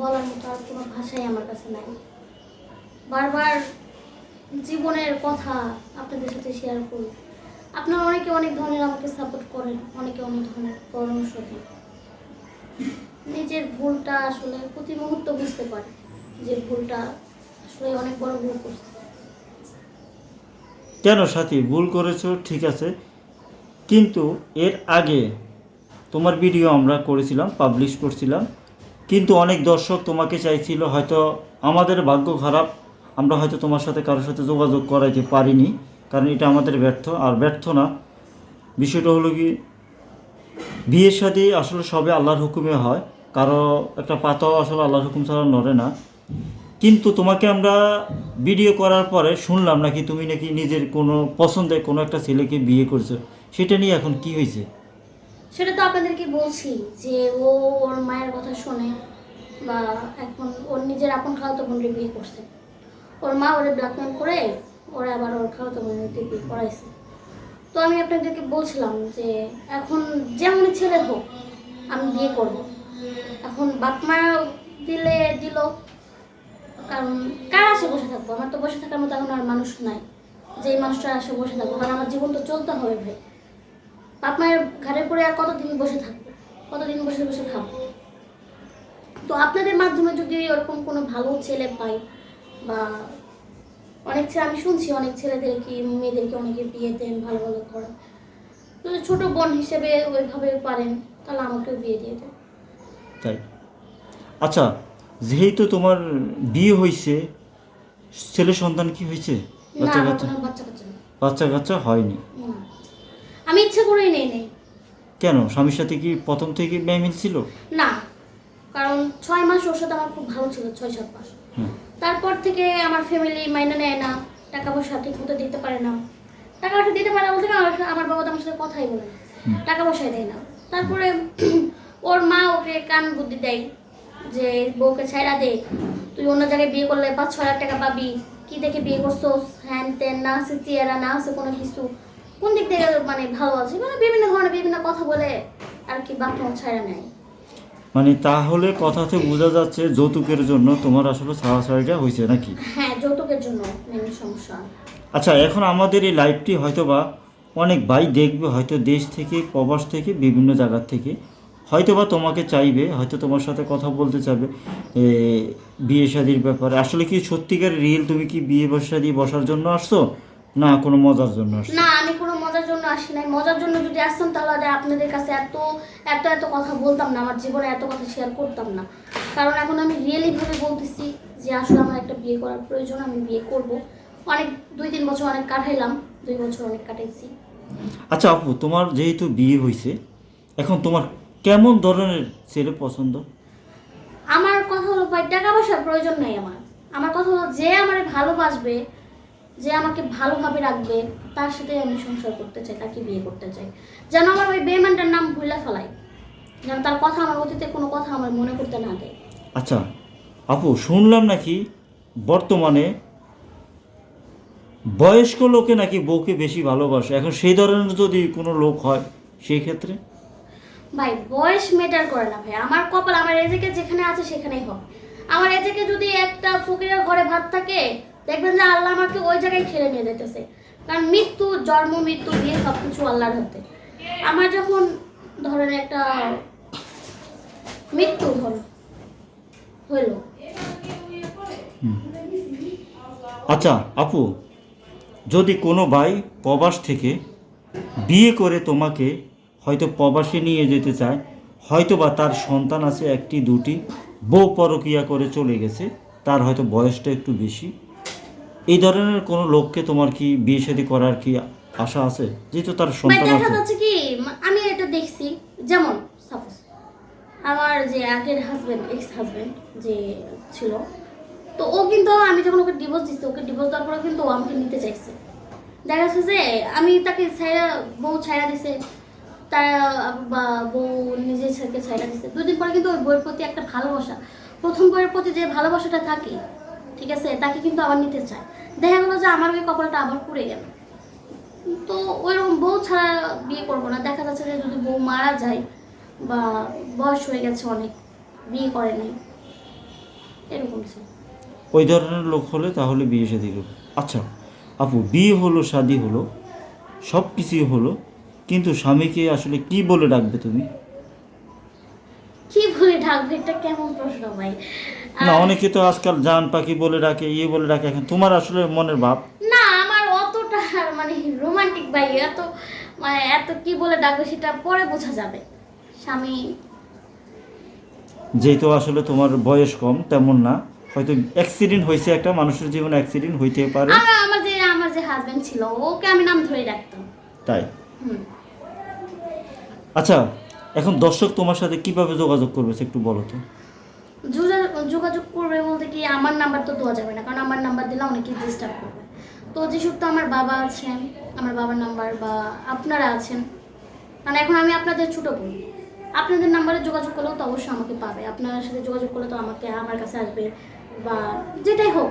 বলার মতো আর কোনো ভাষাই আমার কাছে নাই। বারবার জীবনের কথা আপনাদের সাথে শেয়ার করি। আপনারা অনেকে অনেক ধরনের আমাকে সাপোর্ট করেন, অনেকে অনেক ধরনের পরামর্শ দেন। নিজের ভুলটা আসলে প্রতি মুহূর্ত বুঝতে পারে যে ভুলটা আসলে অনেক বড় ভুল করছে। কেন সাথী, ভুল করেছ, ঠিক আছে। কিন্তু এর আগে তোমার ভিডিও আমরা করেছিলাম পাবলিশ করছিলাম। কিন্তু অনেক দর্শক তোমাকে চাইছিল হয়তো আমাদের ভাগ্য খারাপ, আমরা হয়তো তোমার সাথে কারোর সাথে যোগাযোগ করাইতে পারিনি, কারণ এটা আমাদের ব্যর্থ, আর ব্যর্থ না। বিষয়টা হলো কি, বিয়ের সাথে আসলে সবে আল্লাহর হুকুমে হয়, কারও একটা পাতাও আসলে আল্লাহর হুকুম ছাড়া নড়ে না। কিন্তু তোমাকে আমরা ভিডিও করার পরে শুনলাম নাকি তুমি নাকি নিজের কোনো পছন্দের কোনো একটা ছেলেকে বিয়ে করছ, সেটা নিয়ে এখন কি হয়েছে? সেটা তো আপনাদেরকে বলছি যে ও ওর মায়ের কথা শোনে। বা এখন ওর নিজের আপন খাওয়াতো বোনকে বিয়ে করছে। ওর মা ওরে ব্ল্যাকমেল করে ওরা আবার ওর খাওয়াতো বোনের বিয়ে করাইছে। তো আমি আপনাদেরকে বলছিলাম যে এখন যেমন ছেলে হোক, আমি বিয়ে করব। এখন বাপ মা দিলে দিল, কারণ কার আসে বসে থাকব? আমার তো বসে থাকার মতো এখন আর মানুষ নাই। যে মানুষটা আসে বসে থাকব, কারণ আমার জীবন তো চলতে হবে ভাই। বাপ মায়ের ঘাড়ে পড়ে আর কতদিন বসে থাকব? কতদিন বসে বসে খাব? তো আপনাদের মাধ্যমে যদি ওরকম কোনো ভালো ছেলে পাই বা অনেক ছেলে আমি শুনছি অনেক ছেলেদের কি মেয়েদেরকে অনেকে বিয়ে দেন ভালো ভালো করেন। যদি ছোট বোন হিসেবে ওইভাবে পারেন তাহলে আমাকেও বিয়ে দিয়ে দেন। তাই? আচ্ছা যেহেতু তোমার বিয়ে হয়েছে ছেলে সন্তান কি হয়েছে বাচ্চা বাচ্চা? কাচ্চা হয়নি? আমি ইচ্ছা করেই নেই নেই। কেন? স্বামীর সাথে কি প্রথম থেকে মেয়ে মিল ছিল? না কারণ ছয় মাস ওর সাথে আমার খুব ভালো ছিল ছয় সাত মাস। তারপর থেকে আমার ফ্যামিলি মাইনে নেয় না টাকা পয়সা ঠিক মতো দিতে পারে না। টাকা পয়সা দিতে পারে না বলতে আমার আমার বাবা তো আমার সাথে কথাই বলে না। টাকা পয়সা দেয় না। তারপরে ওর মা ওকে কান বুদ্ধি দেয় যে বউকে ছাইড়া দে। তুই অন্য জায়গায় বিয়ে করলে পাঁচ ছয় লাখ টাকা পাবি। কি দেখে বিয়ে করছ হ্যান ত্যান না আছে চেয়ারা না আছে কোনো কিছু। কোন দিক থেকে মানে ভালো আছে? মানে বিভিন্ন ধরনের বিভিন্ন কথা বলে। আর কি বাপ মা ছাইড়া নেয়। মানে তাহলে কথাতে বোঝা যাচ্ছে যৌতুকের জন্য তোমার আসলে ছাড়াছাড়িটা হয়েছে নাকি? হ্যাঁ যৌতুকের জন্য সমস্যা। আচ্ছা এখন আমাদের এই লাইভটি হয়তো বা অনেক ভাই দেখবে হয়তো দেশ থেকে প্রবাস থেকে বিভিন্ন জায়গার থেকে। হয়তো বা তোমাকে চাইবে হয়তো তোমার সাথে কথা বলতে চাইবে বিয়ে শাদির ব্যাপারে। আসলে কি সত্যিকার রিয়েল তুমি কি বিয়ে শাদি বসার জন্য আসছো? না কোনো মজার জন্য আসছো? না আমি কোনো মজার জন্য আসি নাই মজার জন্য যদি আসতাম তাহলে আপনাদের কাছে এত এত এত কথা বলতাম না আমার জীবনে এত কথা শেয়ার করতাম না। কারণ এখন আমি রিয়েলি ভাবে বলতেছি যে আসলে আমার একটা বিয়ে করার প্রয়োজন আমি বিয়ে করব। অনেক দুই তিন বছর অনেক কাটাইলাম দুই বছর অনেক কাটাইছি। আচ্ছা আপু তোমার যেহেতু বিয়ে হয়েছে এখন তোমার কেমন ধরনের ছেলে পছন্দ? আমার কথা হলো ভাই টাকা পয়সার প্রয়োজন নাই আমার। আমার কথা হলো যে আমার ভালোবাসবে যে আমাকে ভালোভাবে রাখবে তার সাথে আমি সংসার করতে চাই তাকে বিয়ে করতে চাই। যেন আমার ওই বেমানটার নাম ভুলে ফেলাই। যেন তার কথা আমার অতীতে কোনো কথা আমার মনে করতে না দেয়। আচ্ছা আপু শুনলাম নাকি বর্তমানে বয়স্ক লোকে নাকি বউকে বেশি ভালোবাসে? এখন সেই ধরনের যদি কোনো লোক হয় সেই ক্ষেত্রে? ভাই বয়স মেটার করে না ভাই। আমার কপাল আমার এজেকে যেখানে আছে সেখানেই হবে আমার এজেকে যদি একটা ফকিরের ঘরে ভাত থাকে দেখবেন যে আল্লাহ আমাকে ওই জায়গায় ঠেলে নিয়ে যেতেছে। কারণ মৃত্যু, জন্ম, মৃত্যু বিয়ে সব কিছু আল্লাহর হাতে। আমার যখন ধরেন একটা মৃত্যু হলো হইল। আচ্ছা আপু, যদি কোনো ভাই প্রবাস থেকে বিয়ে করে তোমাকে হয়তো প্রবাসে নিয়ে যেতে চায় হয়তো বা তার সন্তান আছে একটি, দুটি, বউ পরকিয়া করে চলে গেছে, তার হয়তো বয়সটা একটু বেশি। এই ধরনের কোনো লোককে তোমার কি বিয়ে শাদী করার কি আশা আছে? যেহেতু তার সন্তান দেখা আছে। যাচ্ছে কি আমি এটা দেখছি যেমন সাপোজ আমার যে আগের হাজবেন্ড এক্স হাজবেন্ড যে ছিল তো ও কিন্তু আমি যখন ওকে ডিভোর্স দিচ্ছি ওকে ডিভোর্স দেওয়ার পরে কিন্তু ও আমাকে নিতে চাইছে। দেখা যাচ্ছে যে আমি তাকে ছাইরা বউ ছাইরা দিছে তার বা বউ নিজের ছেলেকে ছাইরা দিছে। দুদিন পরে কিন্তু ওই বইয়ের প্রতি একটা ভালোবাসা। প্রথম বইয়ের প্রতি যে ভালোবাসাটা থাকে ঠিক আছে? তাকে কিন্তু আবার নিতে চায়। দেখা গেলো যে আমার ওই কপালটা আবার পুড়ে গেল। তো ওইরকম বউ ছাড়া বিয়ে করব না। দেখা যাচ্ছে যে যদি বউ মারা যায় বা বয়স হয়ে গেছে অনেক বিয়ে করে নাই। এরকম ছিল ওই ধরনের লোক হলে তাহলে বিয়ে শাদি করবে আচ্ছা আপু বিয়ে হলো শাদি হলো সব কিছুই হলো কিন্তু স্বামীকে আসলে কি বলে ডাকবে তুমি? কি বলে ডাকবে? এটা কেমন প্রশ্ন ভাই? না অনেকে তো আজকাল জান পাখি বলে ডাকে ইয়ে বলে ডাকে এখন তোমার আসলে মনের ভাব? না আমার অতটা মানে রোমান্টিক ভাই এত মানে এত কি বলে ডাকবে সেটা পরে বোঝা যাবে। স্বামী। যেহেতু আসলে তোমার বয়স কম তেমন না। হয়তো অ্যাক্সিডেন্ট হয়েছে একটা মানুষের জীবনে অ্যাক্সিডেন্ট হইতে পারে। আমার যে আমার যে হাজবেন্ড ছিল ওকে আমি নাম ধরে ডাকতাম। তাই? আচ্ছা এখন দর্শক তোমার সাথে কীভাবে যোগাযোগ করবে একটু বলো তো। যোগাযোগ করবে বলতে কি আমার নাম্বার তো দেওয়া যাবে না, কারণ আমার নাম্বার দিলে অনেকেই ডিস্টার্ব করবে। তো যেসব তো আমার বাবা আছেন, আমার বাবার নাম্বার বা আপনারা আছেন, কারণ এখন আমি আপনাদের ছোটো বোন। আপনাদের নাম্বারে যোগাযোগ করলেও তো অবশ্যই আমাকে পাবে। আপনার সাথে যোগাযোগ করলে তো আমাকে, আমার কাছে আসবে বা যেটাই হোক।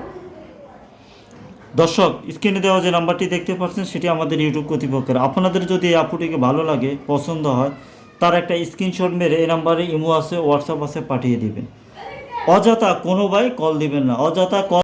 দর্শক স্ক্রিনে দেওয়া যে নাম্বারটি দেখতে পাচ্ছেন, সেটি আমাদের ইউটিউব কর্তৃপক্ষের। আপনাদের যদি এই আপুটিকে ভালো লাগে, পছন্দ হয়, তার একটা স্ক্রিনশট মেরে এই নাম্বারে ইমো আছে হোয়াটসঅ্যাপ আছে, পাঠিয়ে দিবেন। অযথা কোনো ভাই কল দিবেন না অযথা কল